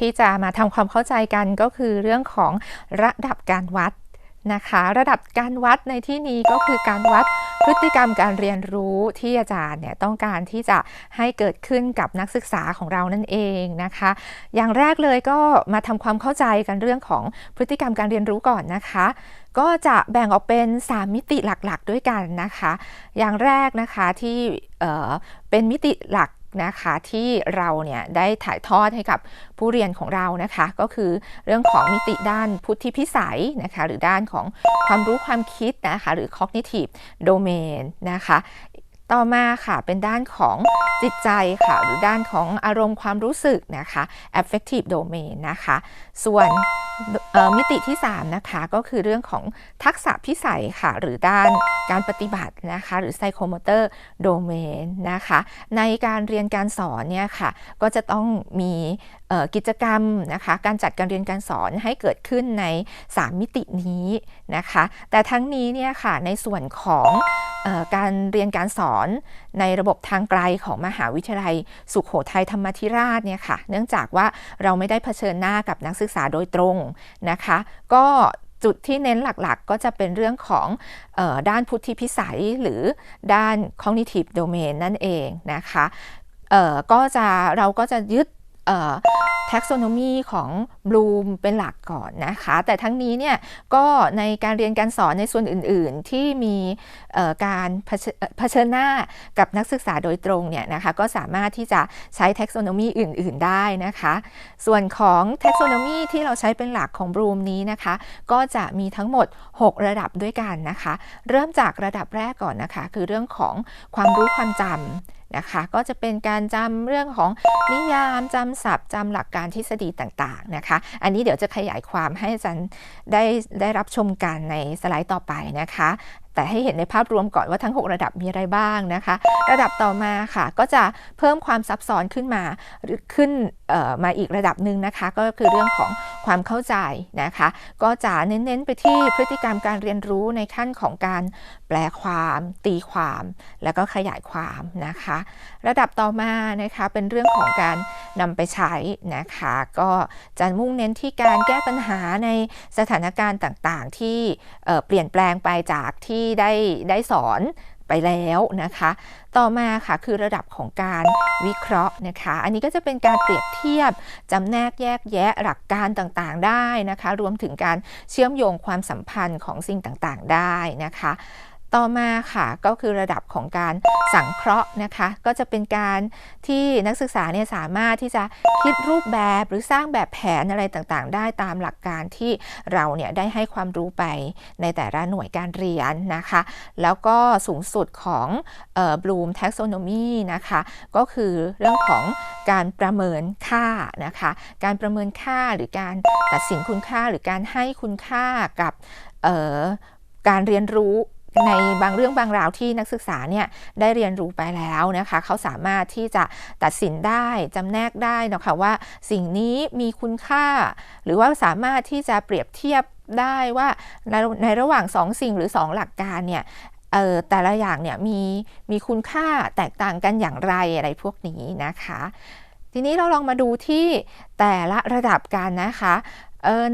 ที่จะมาทำความเข้าใจกันก็คือเรื่องของระดับการวัดนะคะ ระดับการวัดในที่นี้ก็คือการวัดพฤติกรรมการเรียนรู้ที่อาจารย์เนี่ยต้องการที่จะให้เกิดขึ้นกับนักศึกษาของเรานั่นเองนะคะ อย่างแรกเลยก็มาทำความเข้าใจกันเรื่องของพฤติกรรมการเรียนรู้ก่อนนะคะ ก็จะแบ่งออกเป็น 3 มิติหลักๆ ด้วยกันนะคะ อย่างแรกนะคะที่เเป็นมิติหลัก นะคะที่เราเนี่ยได้ถ่ายทอดให้กับผู้เรียนของเรานะคะ ก็คือเรื่องของมิติด้านพุทธิพิสัยนะคะหรือด้านของความรู้ความคิดนะคะหรือ cognitive domain นะคะ ต่อมาค่ะเป็นด้านของจิตใจค่ะ หรือด้านของอารมณ์ความรู้สึกนะคะ affective domain นะคะ ส่วนมิติที่ 3 นะคะ ก็คือเรื่องของทักษะพิสัยค่ะ หรือด้านการปฏิบัตินะคะ หรือ psychomotor domain นะคะ ในการเรียนการสอนเนี่ยค่ะ ก็จะต้องมีกิจกรรมนะคะ การจัดการเรียนการสอนให้เกิดขึ้นใน 3 มิตินี้นะคะ แต่ทั้งนี้เนี่ยค่ะในส่วนของการเรียนการสอนในระบบทางไกลของมหาวิทยาลัย สุขโขทัยธรรมธิราชเนี่ยค่ะ เนื่องจากว่าเราไม่ได้เผชิญหน้ากับนักศึกษาโดยตรงนะคะ ก็จุดที่เน้นหลักๆ ก็จะเป็นเรื่องของออด้านพุทธิพิสัยหรือด้าน cognitive domain นั่นเองนะคะก็จะเราก็จะยึด taxonomy ของบลูมเป็นหลักก่อนนะคะ แต่ทั้งนี้เนี่ยก็ในการเรียนการสอนในส่วนอื่นๆ ที่มีการเผชิญหน้ากับนักศึกษาโดยตรงเนี่ยนะคะก็สามารถที่จะใช้ taxonomy อื่น ๆ ได้นะคะ ส่วนของ taxonomy ที่เราใช้เป็นหลักของบลูมนี้นะคะ ก็จะมีทั้งหมด 6 ระดับด้วยกันนะคะ เริ่มจากระดับแรกก่อนนะคะ คือเรื่องของความรู้ความจำ นะคะ ก็จะเป็นการจำเรื่องของนิยามจำศัพท์จำหลักการทฤษฎีต่างๆนะคะ อันนี้เดี๋ยวจะขยายความให้อาจารย์ได้ได้รับชมกันในสไลด์ต่อไปนะคะ แต่ให้เห็นในภาพรวมก่อนว่าทั้ง 6 ระดับมีอะไรบ้างนะคะ ระดับต่อมาค่ะก็จะเพิ่มความซับซ้อนขึ้นมาหรือขึ้นมาอีกระดับหนึ่งนะคะ ก็คือเรื่องของความเข้าใจนะคะ ก็จะเน้นๆไปที่พฤติกรรมการเรียนรู้ในขั้นของการแปลความ ตีความ แล้วก็ขยายความนะคะ ระดับต่อมานะคะเป็นเรื่องของการนำไปใช้นะคะ ก็จะมุ่งเน้นที่การแก้ปัญหาในสถานการณ์ต่างๆ ที่เปลี่ยนแปลงไปจากที่ที่ได้ได้สอนไปแล้วนะคะ ต่อมาค่ะคือระดับของการวิเคราะห์นะคะ อันนี้ก็จะเป็นการเปรียบเทียบจำแนกแยกแยะหลักการต่างๆ ได้นะคะ รวมถึงการเชื่อมโยงความสัมพันธ์ของสิ่งต่างๆ ได้นะคะ ต่อมาค่ะก็คือระดับของการสังเคราะห์นะคะ ก็จะเป็นการที่นักศึกษาเนี่ยสามารถที่จะคิดรูปแบบหรือสร้างแบบแผนอะไรต่างๆ ได้ตามหลักการที่เราเนี่ยได้ให้ความรู้ไปในแต่ละหน่วยการเรียนนะคะ แล้วก็สูงสุดของบลูมแท็กโซโนมีนะคะ ก็คือเรื่องของการประเมินค่านะคะ การประเมินค่าหรือการตัดสินคุณค่าหรือการให้คุณค่ากับการเรียนรู้ ในบางเรื่องบางราวที่นักศึกษาเนี่ยได้เรียนรู้ไปแล้วนะคะเขาสามารถที่จะตัดสินได้จำแนกได้นะคะว่าสิ่งนี้มีคุณค่า หรือว่าสามารถที่จะเปรียบเทียบได้ว่าในในระหว่าง 2 สิ่งหรือ 2 หลักการเนี่ยเออแต่ละอย่างเนี่ยมีมีคุณค่าแตกต่างกันอย่างไรอะไรพวกนี้นะคะ ทีนี้เราลองมาดูที่แต่ละระดับกันนะคะ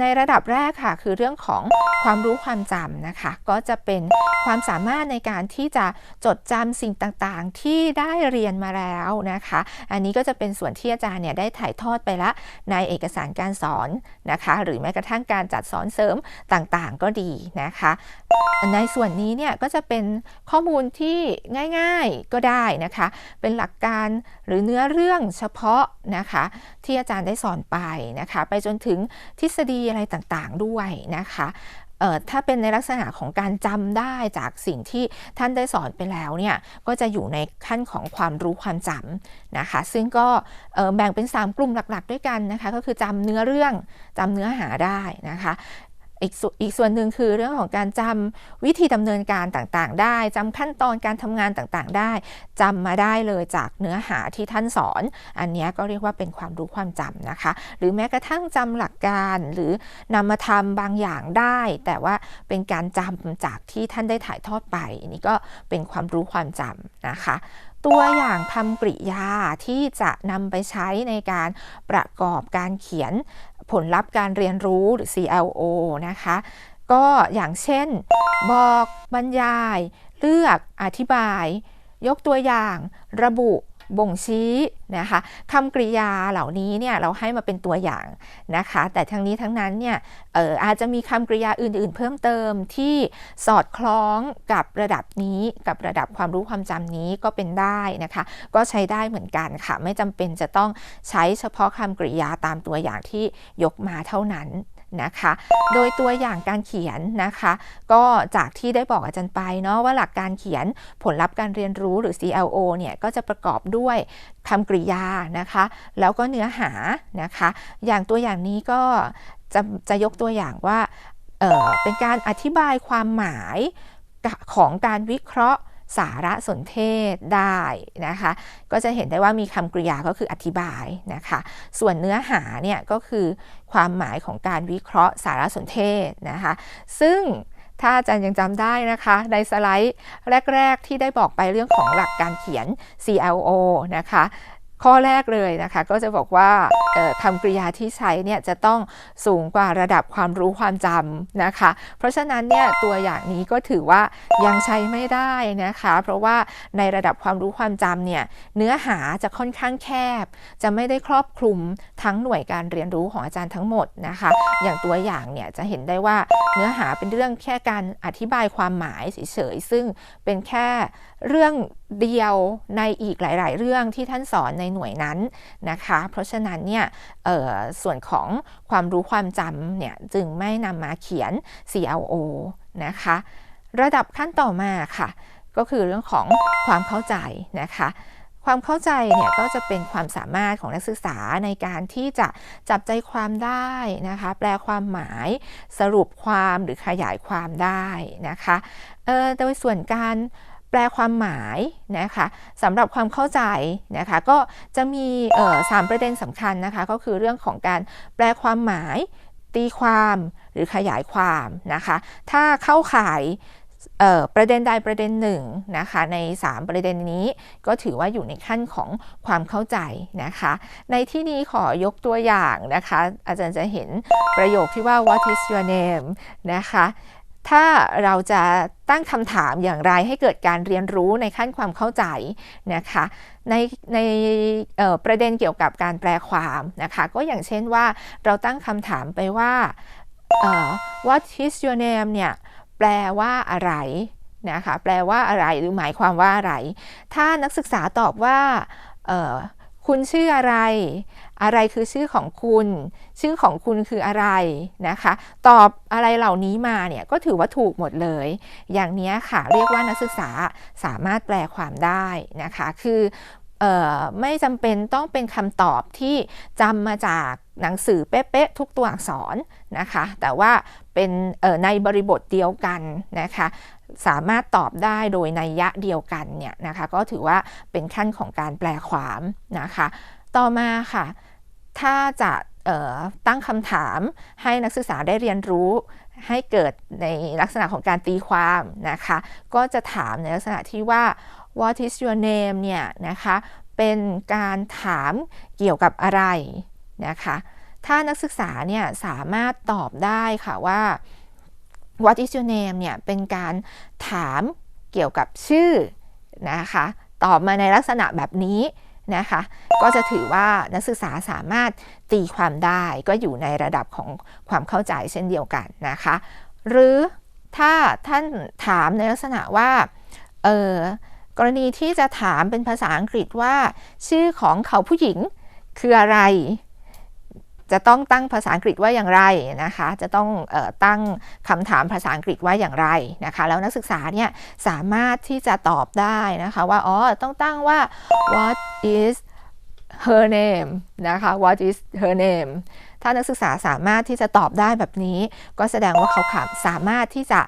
ในระดับแรกค่ะ คือเรื่องของความรู้ความจำนะคะ ก็จะเป็นความสามารถในการที่จะจดจำสิ่งต่างๆ ที่ได้เรียนมาแล้วนะคะ อันนี้ก็จะเป็นส่วนที่อาจารย์เนี่ยได้ถ่ายทอดไปละในเอกสารการสอนนะคะ หรือแม้กระทั่งการจัดสอนเสริมต่างๆ ก็ดีนะคะ ในส่วนนี้เนี่ยก็จะเป็นข้อมูลที่ง่าย ๆก็ได้นะคะ เป็นหลักการ หรือเนื้อเรื่องเฉพาะนะคะที่อาจารย์ได้สอนไปนะคะไปจนถึงทฤษฎีอะไรต่างๆด้วยนะคะถ้าเป็นในลักษณะของการจำได้จากสิ่งที่ท่านได้สอนไปแล้วเนี่ยก็จะอยู่ในขั้นของความรู้ความจำนะคะซึ่งก็แบ่งเป็น 3 กลุ่มหลักๆ ด้วยกันนะคะก็คือจำเนื้อเรื่องจำเนื้อหาได้นะคะ อีกอีกส่วนหนึ่งคือเรื่องของการจำวิธีดำเนินการต่างๆ ได้จำขั้นตอนการทำงานต่างๆ ได้จำมาได้เลยจากเนื้อหาที่ท่านสอน อันนี้ก็เรียกว่าเป็นความรู้ความจำนะคะ หรือแม้กระทั่งจำหลักการหรือนำมาทำบางอย่างได้ แต่ว่าเป็นการจำจากที่ท่านได้ถ่ายทอดไปอันนี้ก็เป็นความรู้ความจำนะคะตัวอย่างคำกริยาที่จะนำไปใช้ในการประกอบการเขียน ผลลัพธ์การเรียนรู้หรือ CLO นะคะ ก็อย่างเช่น บอกบรรยาย เลือกอธิบาย ยกตัวอย่าง ระบุ บ่งชี้นะคะคำกริยาเหล่านี้เนี่ยเราให้มาเป็นตัวอย่างนะคะ แต่ทั้งนี้ทั้งนั้นเนี่ยอออาจจะมีคำกริยาอื่น ๆ เพิ่มเติมที่สอดคล้องกับระดับนี้กับระดับความรู้ความจำนี้ก็เป็นได้นะคะ ก็ใช้ได้เหมือนกันค่ะ ไม่จำเป็นจะต้องใช้เฉพาะคำกริยาตามตัวอย่างที่ยกมาเท่านั้น นะคะ โดยตัวอย่างการเขียนนะคะ ก็จากที่ได้บอกอาจารย์ไปเนาะว่าหลักการเขียนผลลัพธ์การเรียนรู้หรือ CLO เนี่ยก็จะประกอบด้วยคำกริยานะคะ แล้วก็เนื้อหานะคะ อย่างตัวอย่างนี้ก็จะจะยกตัวอย่างว่าเเป็นการอธิบายความหมายของการวิเคราะห์ สารสนเทศได้นะคะ ก็จะเห็นได้ว่ามีคำกริยาก็คืออธิบายนะคะ ส่วนเนื้อหาเนี่ยก็คือความหมายของการวิเคราะห์สารสนเทศนะคะ ซึ่งถ้าอาจารย์ยังจำได้นะคะ ในสไลด์แรก ๆ ที่ได้บอกไปเรื่องของหลักการเขียน CLO นะคะ ข้อแรกเลยนะคะก็จะบอกว่าคำกริยาที่ใช้เนี่ยจะต้องสูงกว่าระดับความรู้ความจำนะคะ เพราะฉะนั้นเนี่ยตัวอย่างนี้ก็ถือว่ายังใช้ไม่ได้นะคะ เพราะว่าในระดับความรู้ความจำเนี่ยเนื้อหาจะค่อนข้างแคบ จะไม่ได้ครอบคลุมทั้งหน่วยการเรียนรู้ของอาจารย์ทั้งหมดนะคะ อย่างตัวอย่างเนี่ยจะเห็นได้ว่าเนื้อหาเป็นเรื่องแค่การอธิบายความหมายเฉยๆซึ่งเป็นแค่เรื่อง เดียวในอีกหลาย ๆ เรื่องที่ท่านสอนในหน่วยนั้นนะคะ เพราะฉะนั้นเนี่ยส่วนของความรู้ความจำเนี่ยจึงไม่นำมาเขียน CLO นะคะ ระดับขั้นต่อมาค่ะ ก็คือเรื่องของความเข้าใจนะคะความเข้าใจเนี่ยก็จะเป็นความสามารถของนักศึกษาในการที่จะจับใจความได้นะคะ แปลความหมายสรุปความหรือขยายความได้นะคะโดยส่วนการ แปลความหมายนะคะสำหรับความเข้าใจนะคะก็จะมีสามประเด็นสำคัญนะคะก็คือเรื่องของการแปลความหมาย ตีความหรือขยายความนะคะถ้าเข้าข่ายประเด็นใดประเด็นหนึ่งนะคะใน 3 ประเด็นนี้ก็ถือว่าอยู่ในขั้นของความเข้าใจนะคะ ในที่นี้ขอยกตัวอย่างนะคะ อาจารย์จะเห็นประโยคที่ว่า what is your name นะคะถ้าเราจะ ตั้งคำถามอย่างไรให้เกิดการเรียนรู้ในขั้นความเข้าใจนะคะในในประเด็นเกี่ยวกับการแปลความนะคะก็อย่างเช่นว่าเราตั้งคำถามไปว่า what is your name เนี่ยแปลว่าอะไรนะคะแปลว่าอะไรหรือหมายความว่าอะไร ถ้านักศึกษาตอบว่าคุณชื่ออะไร อะไรคือชื่อของคุณ ชื่อของคุณคืออะไรนะคะ ตอบอะไรเหล่านี้มาเนี่ยก็ถือว่าถูกหมดเลย อย่างนี้ค่ะเรียกว่านักศึกษาสามารถแปลความได้นะคะ คือไม่จำเป็นต้องเป็นคำตอบที่จำมาจากหนังสือเป๊ะๆทุกตัวอักษรนะคะ แต่ว่าเป็นในบริบทเดียวกันนะคะ สามารถตอบได้โดยในยะเดียวกันเนี่ยนะคะ ก็ถือว่าเป็นขั้นของการแปลความนะคะ ต่อมาค่ะ ถ้าจะตั้งคำถามให้นักศึกษาได้เรียนรู้ให้เกิดในลักษณะของการตีความนะคะ ก็จะถามในลักษณะที่ว่า what is your name เนี่ยนะคะ เป็นการถามเกี่ยวกับอะไรนะคะ ถ้านักศึกษาเนี่ยสามารถตอบได้ค่ะว่า what is your name เนี่ยเป็นการถามเกี่ยวกับชื่อนะคะ ตอบมาในลักษณะแบบนี้ นะคะ ก็จะถือว่านักศึกษาสามารถตีความได้ก็อยู่ในระดับของความเข้าใจเช่นเดียวกันนะคะ หรือถ้าท่านถามในลักษณะว่าเออกรณีที่จะถามเป็นภาษาอังกฤษว่า ชื่อของเขาผู้หญิงคืออะไร จะต้องตั้งภาษาอังกฤษว่าอย่างไรนะคะ จะต้องออตั้งคำถามภาษาอังกฤษว่าอย่างไรนะคะ แล้วนักศึกษาเนี่ยสามารถที่จะตอบได้นะคะว่าอ๋อต้องตั้งว่า what is her name นะคะ what is her name ถ้านักศึกษาสามารถที่จะตอบได้แบบนี้ ก็แสดงว่าเขาสามารถที่จะ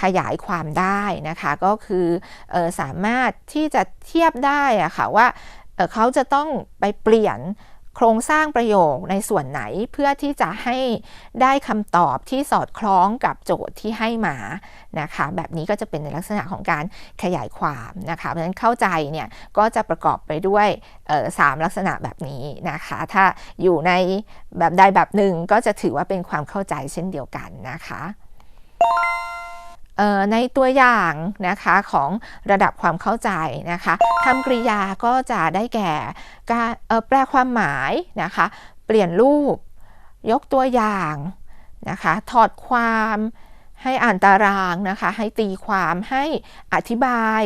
ขยายความได้นะคะ ก็คือออสามารถที่จะเทียบได้อะค่ะว่าเขาจะต้องไปเปลี่ยน โครงสร้างประโยคในส่วนไหนเพื่อที่จะให้ได้คำตอบที่สอดคล้องกับโจทย์ที่ให้มานะคะ แบบนี้ก็จะเป็นในลักษณะของการขยายความนะคะ เพราะฉะนั้นเข้าใจเนี่ยก็จะประกอบไปด้วยสามลักษณะแบบนี้นะคะ ถ้าอยู่ในแบบใดแบบหนึ่งก็จะถือว่าเป็นความเข้าใจเช่นเดียวกันนะคะ ในตัวอย่างนะคะของระดับความเข้าใจนะคะคำกริยาก็จะได้แก่การแปลความหมายนะคะเปลี่ยนรูป ยกตัวอย่างนะคะถอดความให้อ่านตารางนะคะให้ตีความให้อธิบาย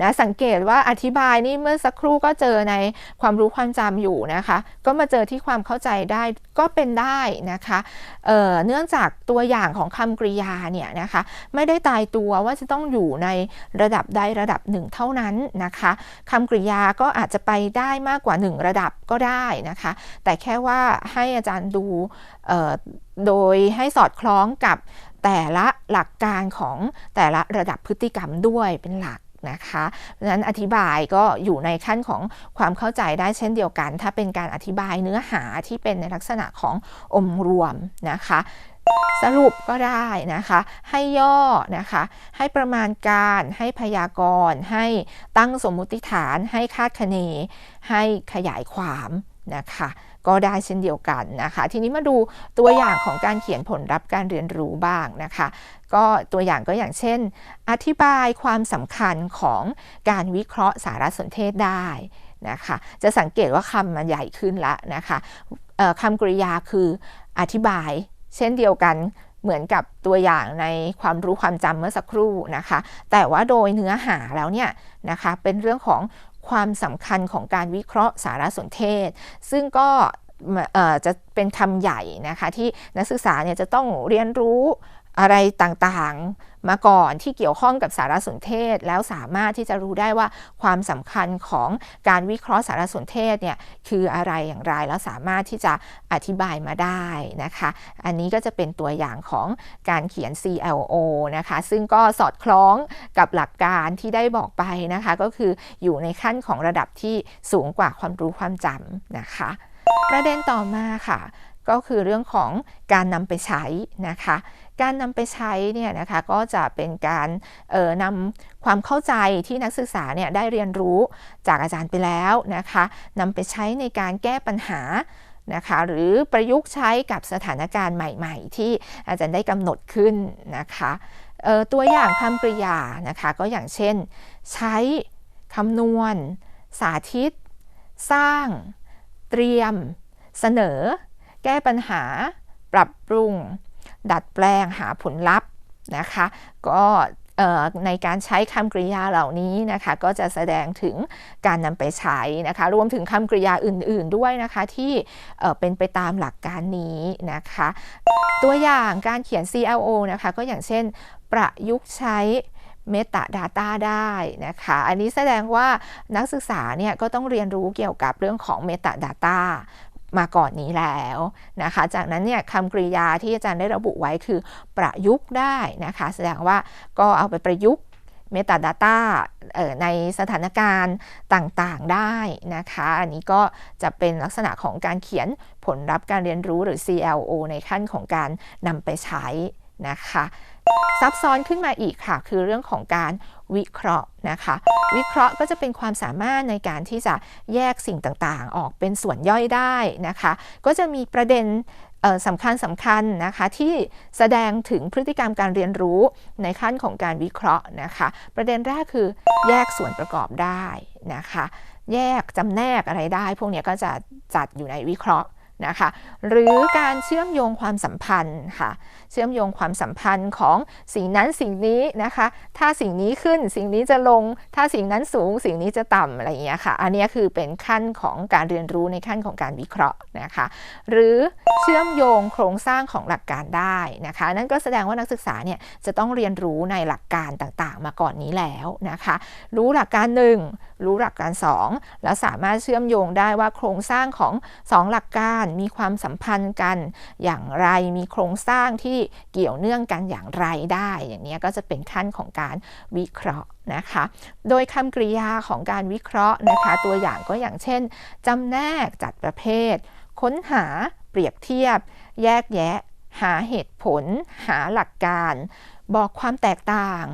นะสังเกตว่าอธิบายนี่เมื่อสักครู่ก็เจอในความรู้ความจำอยู่นะคะ ก็มาเจอที่ความเข้าใจได้ก็เป็นได้นะคะเเนื่องจากตัวอย่างของคำกริยาเนี่ยนะคะไม่ได้ตายตัวว่าจะต้องอยู่ในระดับใดระดับหนึ่งเท่านั้นนะคะคำกริยาก็อาจจะไปได้มากกว่า 1 ระดับก็ได้นะคะ แต่แค่ว่าให้อาจารย์ดูโดยให้สอดคล้องกับแต่ละหลักการของแต่ละระดับพฤติกรรมด้วยเป็นหลัก นะคะเพราะฉะนั้นอธิบายก็อยู่ในขั้นของความเข้าใจได้เช่นเดียวกัน ถ้าเป็นการอธิบายเนื้อหาที่เป็นในลักษณะของอมรวมนะคะสรุปก็ได้นะคะ ให้ย่อนะคะ ให้ประมาณการ ให้พยากรณ์ ให้ตั้งสมมุติฐาน ให้คาดคะเน ให้ขยายความนะคะ ก็ได้เช่นเดียวกันนะคะ ทีนี้มาดูตัวอย่างของการเขียนผลลัพธ์การเรียนรู้บ้างนะคะ ก็ตัวอย่างก็อย่างเช่น อธิบายความสำคัญของการวิเคราะห์สารสนเทศได้นะคะจะสังเกตว่าคำมันใหญ่ขึ้นละนะคะคำกริยาคืออธิบาย เช่นเดียวกันเหมือนกับตัวอย่างในความรู้ความจำเมื่อสักครู่นะคะ แต่ว่าโดยเนื้อหาแล้วเนี่ยนะคะเป็นเรื่องของ ความสำคัญของการวิเคราะห์สารสนเทศ ซึ่งก็จะเป็นคำใหญ่นะคะที่นักศึกษาเนี่ยจะต้องเรียนรู้ อะไรต่างๆ มาก่อนที่เกี่ยวข้องกับสารสนเทศ แล้วสามารถที่จะรู้ได้ว่าความสำคัญของการวิเคราะห์สารสนเทศเนี่ยคืออะไรอย่างไรแล้วสามารถที่จะอธิบายมาได้นะคะ อันนี้ก็จะเป็นตัวอย่างของการเขียน CLO นะคะ ซึ่งก็สอดคล้องกับหลักการที่ได้บอกไปนะคะ ก็คืออยู่ในขั้นของระดับที่สูงกว่าความรู้ความจำนะคะ ประเด็นต่อมาค่ะ ก็คือเรื่องของการนำไปใช้นะคะ การนำไปใช้เนี่ยนะคะก็จะเป็นการนำความเข้าใจที่นักศึกษาเนี่ยได้เรียนรู้จากอาจารย์ไปแล้วนะคะนำไปใช้ในการแก้ปัญหานะคะหรือประยุกต์ใช้กับสถานการณ์ใหม่ ๆ ที่อาจารย์ได้กำหนดขึ้นนะคะตัวอย่างคำกริยานะคะก็อย่างเช่น ใช้คำนวณ สาธิต สร้าง เตรียม เสนอ แก้ปัญหา ปรับปรุง ดัดแปลงหาผลลัพธ์นะคะก็ในการใช้คำกริยาเหล่านี้นะคะก็จะแสดงถึงการนำไปใช้นะคะรวมถึงคำกริยาอื่น ๆด้วยนะคะที่เป็นไปตามหลักการนี้นะคะตัวอย่างการเขียน CLO นะคะก็อย่างเช่นประยุกต์ใช้ Meta Data ได้นะคะอันนี้แสดงว่านักศึกษาเนี่ยก็ต้องเรียนรู้เกี่ยวกับเรื่องของ Meta Data มาก่อนนี้แล้วนะคะ จากนั้นเนี่ยคำกริยาที่อาจารย์ได้ระบุไว้คือประยุกต์ได้นะคะ แสดงว่าก็เอาไปประยุกต์ Metadata ในสถานการณ์ต่างๆได้นะคะ อันนี้ก็จะเป็นลักษณะของการเขียนผลลัพธ์การเรียนรู้หรือ CLO ในขั้นของการนำไปใช้นะคะ ซับซ้อนขึ้นมาอีกค่ะ คือเรื่องของการวิเคราะห์นะคะ วิเคราะห์ก็จะเป็นความสามารถในการที่จะแยกสิ่งต่างๆ ออกเป็นส่วนย่อยได้นะคะ ก็จะมีประเด็นสำคัญสำคัญนะคะที่แสดงถึงพฤติกรรมการเรียนรู้ในขั้นของการวิเคราะห์นะคะ ประเด็นแรกคือแยกส่วนประกอบได้นะคะ แยกจำแนกอะไรได้ พวกนี้ก็จะจัดอยู่ในวิเคราะห์ นะคะหรือการเชื่อมโยงความสัมพันธ์ค่ะเชื่อมโยงความสัมพันธ์ของสิ่งนั้นสิ่งนี้นะคะ ถ้าสิ่งนี้ขึ้นสิ่งนี้จะลง ถ้าสิ่งนั้นสูง สิ่งนี้จะต่ำอะไรอย่างเงี้ยค่ะ อันนี้คือเป็นขั้นของการเรียนรู้ในขั้นของการวิเคราะห์นะคะ หรือเชื่อมโยงโครงสร้างของหลักการได้นะคะ นั่นก็แสดงว่านักศึกษาเนี่ยจะต้องเรียนรู้ในหลักการต่างๆ มาก่อนนี้แล้วนะคะ รู้หลักการหนึ่งรู้หลักการ 2 แล้วสามารถเชื่อมโยงได้ว่าโครงสร้างของ 2 หลักการมีความสัมพันธ์กันอย่างไร มีโครงสร้างที่เกี่ยวเนื่องกันอย่างไรได้ อย่างนี้ก็จะเป็นขั้นของการวิเคราะห์นะคะ โดยคำกริยาของการวิเคราะห์นะคะ ตัวอย่างก็อย่างเช่นจำแนกจัดประเภท ค้นหาเปรียบเทียบ แยกแยะ หาเหตุผล หาหลักการ บอกความแตกต่าง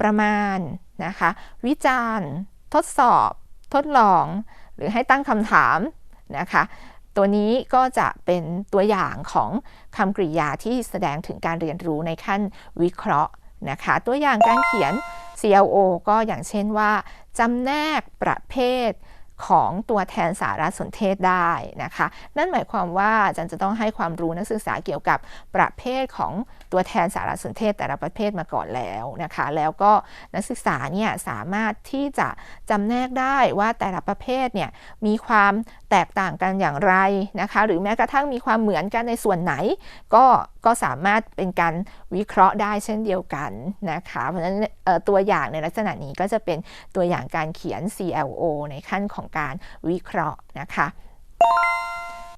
ประมาณนะคะ วิจารณ์ ทดสอบ ทดลอง หรือให้ตั้งคำถามนะคะ ตัวนี้ก็จะเป็นตัวอย่างของคำกริยาที่แสดงถึงการเรียนรู้ในขั้นวิเคราะห์นะคะ ตัวอย่างการเขียน CLO ก็อย่างเช่นว่าจำแนกประเภท ของตัวแทนสารสนเทศได้นะคะ นั่นหมายความว่าอาจารย์จะต้องให้ความรู้นักศึกษาเกี่ยวกับประเภทของตัวแทนสารสนเทศแต่ละประเภทมาก่อนแล้วนะคะ แล้วก็นักศึกษาเนี่ยสามารถที่จะจำแนกได้ว่าแต่ละประเภทเนี่ยมีความแตกต่างกันอย่างไรนะคะ หรือแม้กระทั่งมีความเหมือนกันในส่วนไหน ก็ก็สามารถเป็นการวิเคราะห์ได้เช่นเดียวกันนะคะ เพราะฉะนั้นตัวอย่างในลักษณะนี้ก็จะเป็นตัวอย่างการเขียน CLO ในขั้นของการวิเคราะห์นะคะ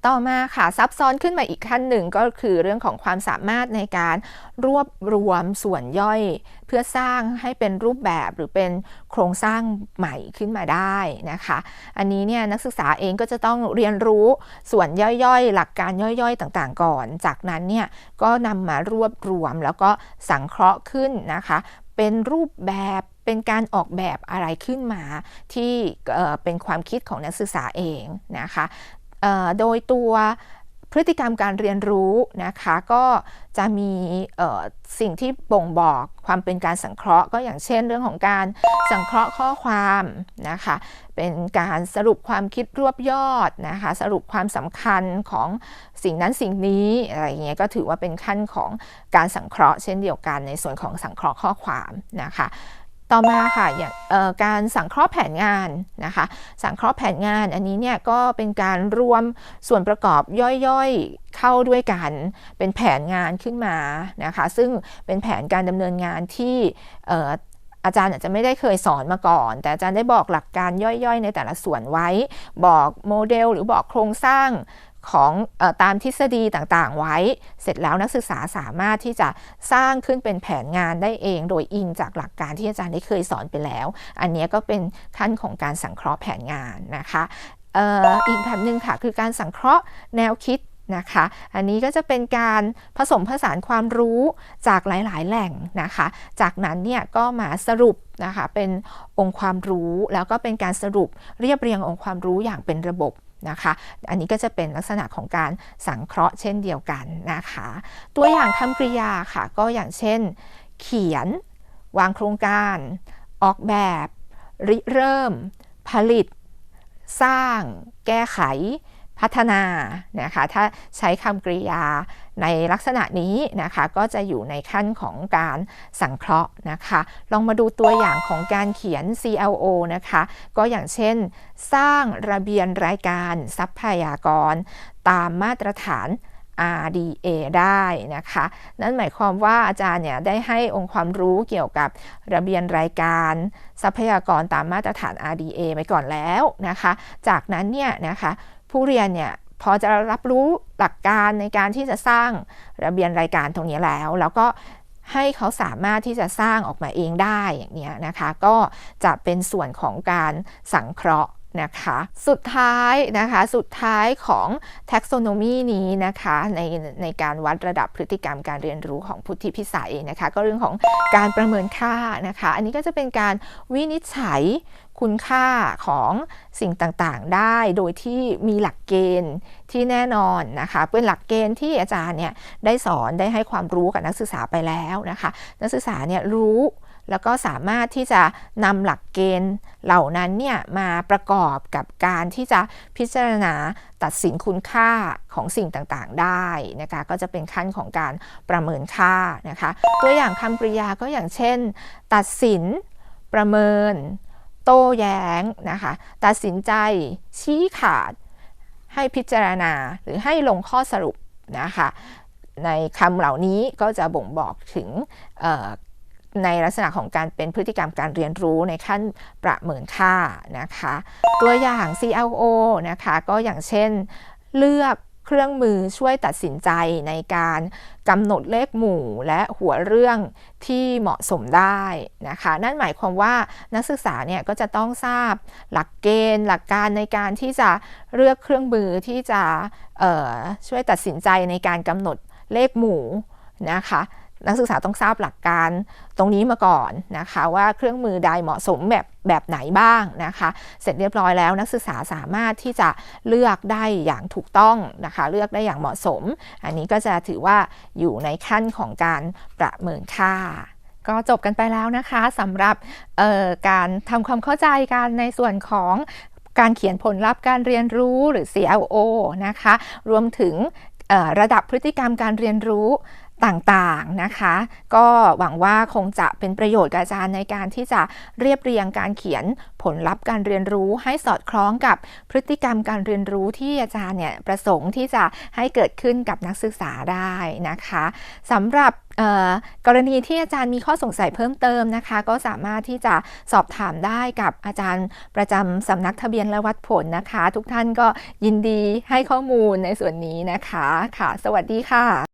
ต่อมาค่ะซับซ้อนขึ้นมาอีกขั้นหนึ่งก็คือเรื่องของความสามารถในการรวบรวมส่วนย่อย เพื่อสร้างให้เป็นรูปแบบหรือเป็นโครงสร้างใหม่ขึ้นมาได้นะคะ อันนี้เนี่ยนักศึกษาเองก็จะต้องเรียนรู้ส่วนย่อยๆ หลักการย่อยๆ ต่างๆ ก่อน จากนั้นเนี่ยก็นำมารวบรวมแล้วก็สังเคราะห์ขึ้นนะคะ เป็นรูปแบบ เป็นการออกแบบอะไรขึ้นมาที่เป็นความคิดของนักศึกษาเองนะคะโดยตัวพฤติกรรมการเรียนรู้นะคะก็จะมีสิ่งที่บ่งบอกความเป็นการสังเคราะห์ ก็อย่างเช่นเรื่องของการสังเคราะห์ข้อความนะคะเป็นการสรุปความคิดรวบยอดนะคะสรุปความสำคัญของสิ่งนั้นสิ่งนี้อะไรเงี้ยก็ถือว่าเป็นขั้นของการสังเคราะห์ เช่นเดียวกันในส่วนของสังเคราะห์ข้อความนะคะ ต่อมาค่ะอย่างการสังเคราะห์แผนงานนะคะ สังเคราะห์แผนงานอันนี้เนี่ยก็เป็นการรวมส่วนประกอบย่อยๆเข้าด้วยกันเป็นแผนงานขึ้นมานะคะ ซึ่งเป็นแผนการดำเนินงานที่อาจารย์อาจจะไม่ได้เคยสอนมาก่อน แต่อาจารย์ได้บอกหลักการย่อยๆ ในแต่ละส่วนไว้ บอกโมเดลหรือบอกโครงสร้าง ของอตามทฤษฎีต่างๆ ไว้ เสร็จแล้วนักศึกษาสามารถที่จะสร้างขึ้นเป็นแผนงานได้เอง โดยอิงจากหลักการที่อาจารย์ได้เคยสอนไปแล้ว อันนี้ก็เป็นขั้นของการสังเคราะห์แผนงานนะคะอีกแบบหนึ่งค่ะคือการสังเคราะห์แนวคิดนะคะ อันนี้ก็จะเป็นการผสมผสานความรู้จากหลาย ๆ แหล่งนะคะ จากนั้นเนี่ยก็มาสรุปนะคะเป็นองค์ความรู้แล้วก็เป็นการสรุปเรียบเรียงองค์ความรู้อย่างเป็นระบบ นะคะ อันนี้ก็จะเป็นลักษณะของการสังเคราะห์เช่นเดียวกันนะคะ ตัวอย่างคำกริยาค่ะ ก็อย่างเช่น เขียน วางโครงการ ออกแบบ ริเริ่ม ผลิต สร้าง แก้ไข พัฒนานะคะถ้าใช้คำกริยาในลักษณะนี้นะคะก็จะอยู่ในขั้นของการสังเคราะห์นะคะลองมาดูตัวอย่างของการเขียน CLO นะคะก็อย่างเช่น สร้างระเบียนรายการทรัพยากร ตามมาตรฐาน RDA ได้นะคะ นั่นหมายความว่าอาจารย์เนี่ยได้ให้องค์ความรู้เกี่ยวกับระเบียนรายการ ทรัพยากรตามมาตรฐาน RDA ไปก่อนแล้วนะคะ จากนั้นเนี่ยนะคะ ผู้เรียนเนี่ยพอจะรับรู้หลักการในการที่จะสร้างระเบียนรายการตรงนี้แล้ว แล้วก็ให้เขาสามารถที่จะสร้างออกมาเองได้อย่างนี้นะคะ ก็จะเป็นส่วนของการสังเคราะห์นะคะ สุดท้ายนะคะ สุดท้ายของ taxonomy นี้นะคะในในการวัดระดับพฤติกรรมการเรียนรู้ของพุทธิพิสัยนะคะ ก็เรื่องของการประเมินค่านะคะ อันนี้ก็จะเป็นการวินิจฉัย คุณค่าของสิ่งต่างๆ ได้ โดยที่มีหลักเกณฑ์ที่แน่นอนนะคะ เป็นหลักเกณฑ์ที่อาจารย์เนี่ยได้สอนได้ให้ความรู้กับนักศึกษาไปแล้วนะคะ นักศึกษาเนี่ยรู้แล้วก็สามารถที่จะนำหลักเกณฑ์เหล่านั้นเนี่ยมาประกอบกับการที่จะพิจารณาตัดสินคุณค่าของสิ่งต่างๆ ได้นะคะก็จะเป็นขั้นของการประเมินค่านะคะตัวอย่างคำกริยาก็อย่างเช่น ตัดสิน ประเมิน โต้แย้งนะคะ ตัดสินใจชี้ขาด ให้พิจารณาหรือให้ลงข้อสรุปนะคะ ในคำเหล่านี้ก็จะบ่งบอกถึงในลักษณะของการเป็นพฤติกรรมการเรียนรู้ในขั้นประเมินค่านะคะ ตัวอย่าง CLO นะคะ ก็อย่างเช่นเลือก เครื่องมือช่วยตัดสินใจในการกำหนดเลขหมู่และหัวเรื่องที่เหมาะสมได้นะคะ นั่นหมายความว่านักศึกษาเนี่ยก็จะต้องทราบหลักเกณฑ์ หลักการในการที่จะเลือกเครื่องมือที่จะช่วยตัดสินใจในการกำหนดเลขหมู่นะคะ นักศึกษาต้องทราบหลักการตรงนี้มาก่อนนะคะ ว่าเครื่องมือใดเหมาะสมแบบแบบไหนบ้างนะคะ เสร็จเรียบร้อยแล้วนักศึกษาสามารถที่จะเลือกได้อย่างถูกต้องนะคะ เลือกได้อย่างเหมาะสม อันนี้ก็จะถือว่าอยู่ในขั้นของการประเมินค่าก็จบกันไปแล้วนะคะสำหรับการทำความเข้าใจกันในส่วนของการเขียนผลลัพธ์การเรียนรู้หรือ CLO นะคะ รวมถึงระดับพฤติกรรมการเรียนรู้ ต่างๆนะคะ ก็หวังว่าคงจะเป็นประโยชน์กับอาจารย์ในการที่จะเรียบเรียงการเขียนผลลัพธ์การเรียนรู้ ให้สอดคล้องกับพฤติกรรมการเรียนรู้ที่อาจารย์เนี่ยประสงค์ที่จะให้เกิดขึ้นกับนักศึกษาได้นะคะสำหรับกรณีที่อาจารย์มีข้อสงสัยเพิ่มเติมนะคะ ก็สามารถที่จะสอบถามได้กับอาจารย์ประจำสำนักทะเบียนและวัดผลนะคะ ทุกท่านก็ยินดีให้ข้อมูลในส่วนนี้นะคะค่ะ สวัสดีค่ะ